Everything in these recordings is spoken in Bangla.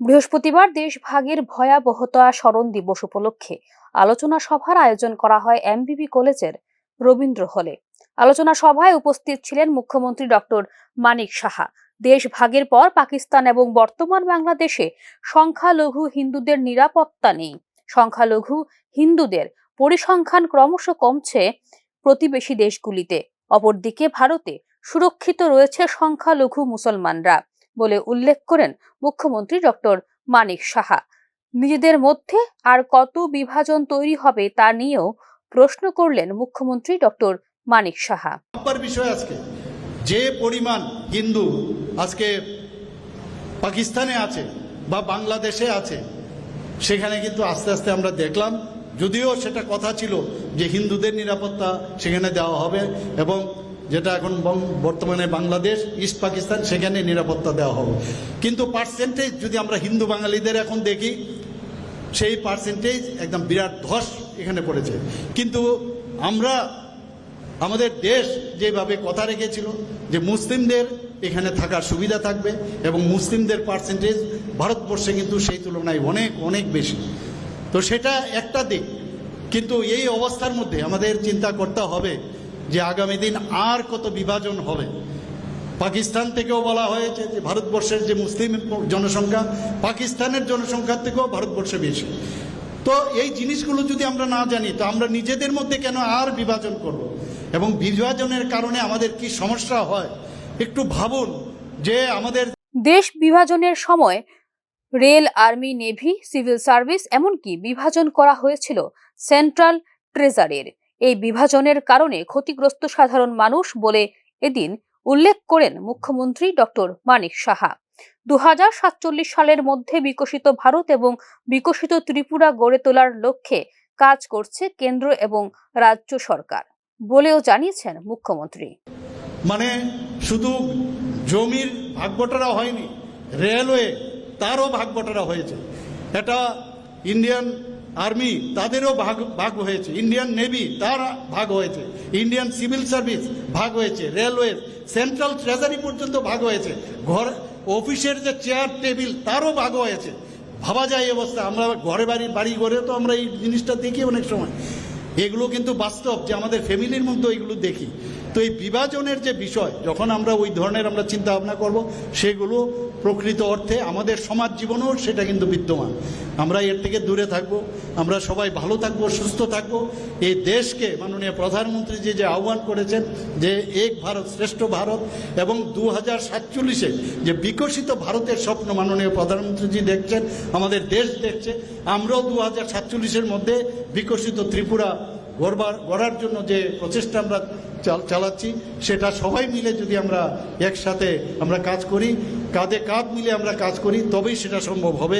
বৃহস্পতিবার দেশভাগের ভয়াবহতা স্মরণ দিবস উপলক্ষে আলোচনা সভার আয়োজন করা হয় এমবিবি কলেজের রবীন্দ্র হলে। আলোচনা সভায় উপস্থিত ছিলেন মুখ্যমন্ত্রী ডক্টর মানিক সাহা। দেশ ভাগের পর পাকিস্তান এবং বর্তমান বাংলাদেশে সংখ্যালঘু হিন্দুদের নিরাপত্তা নেই। সংখ্যালঘু হিন্দুদের পরিসংখ্যান ক্রমশ কমছে প্রতিবেশী দেশগুলিতে। অপরদিকে ভারতে সুরক্ষিত রয়েছে সংখ্যালঘু মুসলমানরা। বলে উল্লেখ করেন মুখ্যমন্ত্রী ডক্টর মানিক সাহা। নিজেদের মধ্যে আর কত বিভাজন তৈরি হবে তা নিয়েও প্রশ্ন করলেন মুখ্যমন্ত্রী ডক্টর মানিক সাহা। বিষয় আজকে, যে পরিমাণ হিন্দু আজকে পাকিস্তানে আছে বা বাংলাদেশে আছে, সেখানে কিন্তু আস্তে আস্তে আমরা দেখলাম, যদিও সেটা কথা ছিল যে হিন্দুদের নিরাপত্তা সেখানে দেওয়া হবে এবং যেটা এখন বর্তমানে বাংলাদেশ, ইস্ট পাকিস্তান, সেখানে নিরাপত্তা দেওয়া হবে। কিন্তু পার্সেন্টেজ যদি আমরা হিন্দু বাঙালিদের এখন দেখি, সেই পার্সেন্টেজ একদম বিরাট ধস এখানে পড়েছে। কিন্তু আমরা, আমাদের দেশ যেভাবে কথা রেখেছিল, যে মুসলিমদের এখানে থাকার সুবিধা থাকবে এবং মুসলিমদের পার্সেন্টেজ ভারতবর্ষে কিন্তু সেই তুলনায় অনেক অনেক বেশি। তো সেটা একটা দিক। কিন্তু এই অবস্থার মধ্যে আমাদের চিন্তা করতে হবে যে আগামী দিন আর কত বিভাজন হবে। পাকিস্তান থেকেও বলা হয়েছে যে ভারতবর্ষের যে মুসলিম জনসংখ্যা, পাকিস্তানের জনসংখ্যার থেকেও ভারতবর্ষে বেশি। তো এই জিনিসগুলো যদি আমরা না জানি, তো আমরা নিজেদের মধ্যে কেন আর বিভাজন করব? এবং বিভাজনের কারণে আমাদের কি সমস্যা হয়? একটু ভাবুন যে আমাদের দেশ বিভাজনের সময় rail, army, navy, civil service, এমনকি বিভাজন করা হয়েছিল সেন্ট্রাল ট্রেজারের। এই বিভাজনের কারণে ক্ষতিগ্রস্ত সাধারণ মানুষ বলে এদিন উল্লেখ করেন মুখ্যমন্ত্রী ডক্টর মানিক সাহা। দুহাজার সাতচল্লিশ সালের মধ্যে বিকশিত ভারত এবং বিকশিত ত্রিপুরা গড়ে তোলার লক্ষ্যে কাজ করছে কেন্দ্র এবং রাজ্য সরকার বলেও জানিয়েছেন মুখ্যমন্ত্রী। মানে শুধু জমির ভাগবটারা হয়নি, রেলওয়ে তারও ভাগবটারা হয়েছে। এটা ইন্ডিয়ান আর্মি, তাদেরও ভাগ ভাগ হয়েছে। ইন্ডিয়ান নেভি, তার ভাগ হয়েছে। ইন্ডিয়ান সিভিল সার্ভিস ভাগ হয়েছে। রেলওয়ে, সেন্ট্রাল ট্রেজারি পর্যন্ত ভাগ হয়েছে। ঘর, অফিসের যে চেয়ার, টেবিল, তারও ভাগ হয়েছে। ভাবা যায় অবস্থা। আমরা ঘরে বাড়ি বাড়ি ঘরে তো আমরা এই জিনিসটা দেখি অনেক সময়। এগুলো কিন্তু বাস্তব যে আমাদের ফ্যামিলির মধ্যে এগুলো দেখি। তো এই বিভাজনের যে বিষয়, যখন আমরা ওই ধরনের আমরা চিন্তা ভাবনা করব, সেগুলো প্রকৃত অর্থে আমাদের সমাজ জীবনেও সেটা কিন্তু বিদ্যমান। আমরা এর থেকে দূরে থাকব, আমরা সবাই ভালো থাকব, সুস্থ থাকব। এই দেশকে মাননীয় প্রধানমন্ত্রী যে যে আহ্বান করেছেন যে এক ভারত শ্রেষ্ঠ ভারত এবং দু হাজার সাতচল্লিশে যে বিকশিত ভারতের স্বপ্ন মাননীয় প্রধানমন্ত্রীজি দেখছেন, আমাদের দেশ দেখছে, আমরাও দু হাজার সাতচল্লিশের মধ্যে বিকশিত ত্রিপুরা গড়বার, গড়ার জন্য যে প্রচেষ্টা আমরা চালাচ্ছি, সেটা সবাই মিলে যদি আমরা একসাথে আমরা কাজ করি, কাঁধে কাঁধ মিলে আমরা কাজ করি, তবেই সেটা সম্ভব হবে।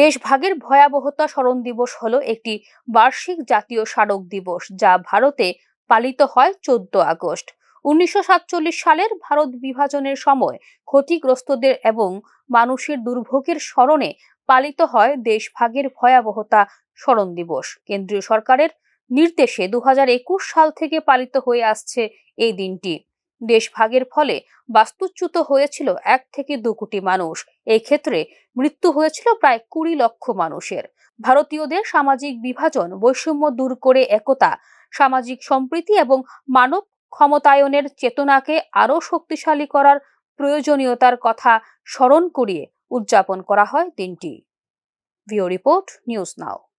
দেশভাগের ভয়াবহতা স্মরণ দিবস হলো একটি বার্ষিক জাতীয় স্মারক দিবস, যা ভারতে পালিত হয় চোদ্দ আগস্ট। উনিশশো সাতচল্লিশ সালের ভারত বিভাজনের সময় ক্ষতিগ্রস্তদের এবং মানুষের দুর্ভোগের স্মরণে পালিত হয় দেশভাগের ভয়াবহতা স্মরণ দিবস। কেন্দ্রীয় সরকারের নির্দেশে দু হাজার একুশ সাল থেকে পালিত হয়ে আসছে এই দিনটি। দেশভাগের ফলে বাস্তুচ্যুত হয়েছিল এক থেকে দু কোটি মানুষ। এই ক্ষেত্রে মৃত্যু হয়েছিল প্রায় কুড়ি লক্ষ মানুষের। ভারতীয়দের সামাজিক বিভাজন, বৈষম্য দূর করে একতা, সামাজিক সম্প্রীতি এবং মানব ক্ষমতায়নের চেতনাকে আরও শক্তিশালী করার প্রয়োজনীয়তার কথা স্মরণ করিয়ে উদযাপন করা হয় দিনটি। VO report, news now.